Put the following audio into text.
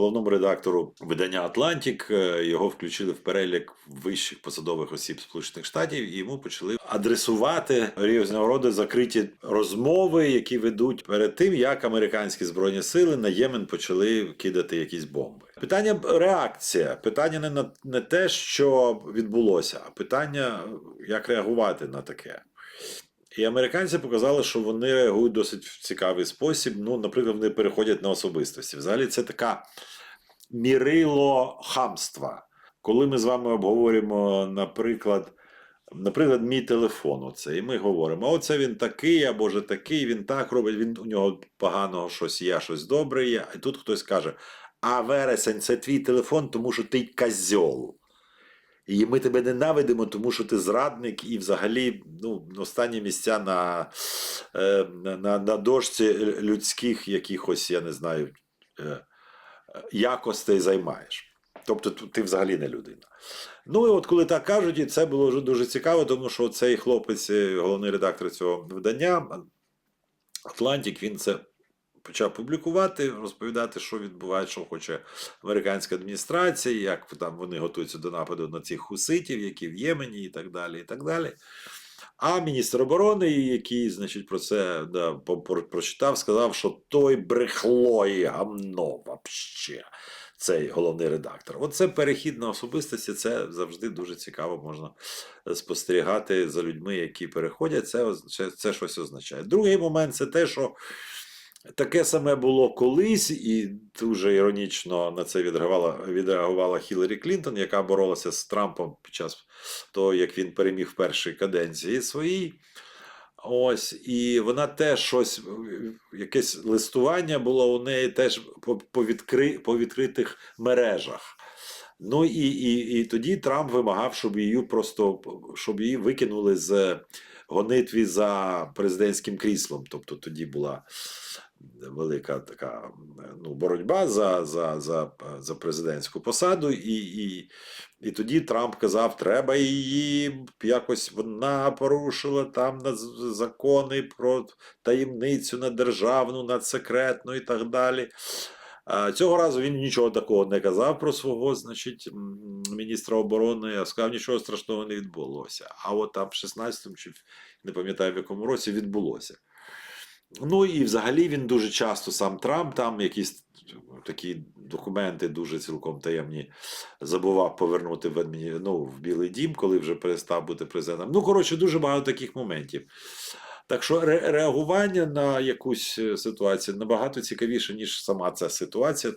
головному редактору видання Атлантік. Е, Його включили в перелік вищих посадових осіб Сполучених Штатів, і йому почали адресувати різного роду закриті розмови, які ведуть перед тим, як американські збройні сили на Ємен почали кидати якісь бомби. Питання реакція. Питання не на не те, що відбулося, а питання, як реагувати на таке. І американці показали, що вони реагують досить в цікавий спосіб. Ну, наприклад, вони переходять на особистості. Взагалі, це така мірило хамства. Коли ми з вами обговорюємо, наприклад, наприклад, мій телефон, оце, і ми говоримо: оце він такий, або же такий, він так робить, він у нього поганого щось є, щось добре є. І тут хтось каже: а вересень, це твій телефон, тому що ти козьол. І ми тебе ненавидимо, тому що ти зрадник, і взагалі ну, останні місця на, е, на, на дошці людських якихось, я не знаю, е, якостей займаєш. Тобто ти взагалі не людина. Ну і от коли так кажуть, і це було вже дуже цікаво, тому що цей хлопець, е, головний редактор цього видання, Атлантик, він це почав публікувати, розповідати, що відбувається, що хоче американська адміністрація, як там вони готуються до нападу на цих хуситів, які в Ємені, і так далі. і так далі. А міністр оборони, який, значить, про це да, прочитав, сказав, що той брехло і гамно вообще. Цей головний редактор. Оце перехід на особистості, це завжди дуже цікаво можна спостерігати за людьми, які переходять. Це, це, це щось означає. Другий момент це те, що Таке саме було колись, і дуже іронічно на це відреагувала, відреагувала Хіларі Клінтон, яка боролася з Трампом під час того, як він переміг в першій каденції своїй. Ось, і вона теж щось, якесь листування було у неї теж по, по, відкри, по відкритих мережах. Ну і, і, і тоді Трамп вимагав, щоб її просто щоб її викинули з гонитві за президентським кріслом. Тобто тоді була велика така ну, боротьба за, за, за, за президентську посаду, і, і, і тоді Трамп казав, треба її якось вона порушила там закони про таємницю наддержавну, надсекретну і так далі. Цього разу він нічого такого не казав про свого, значить, міністра оборони, а сказав, нічого страшного не відбулося. А от там в 16-му, чи не пам'ятаю в якому році, відбулося. Ну і взагалі він дуже часто сам Трамп, там якісь такі документи дуже цілком таємні забував повернути в, адміні... ну, в Білий Дім, коли вже перестав бути президентом. Ну, коротше, дуже багато таких моментів. Так що реагування на якусь е, ситуацію набагато цікавіше, ніж сама ця ситуація,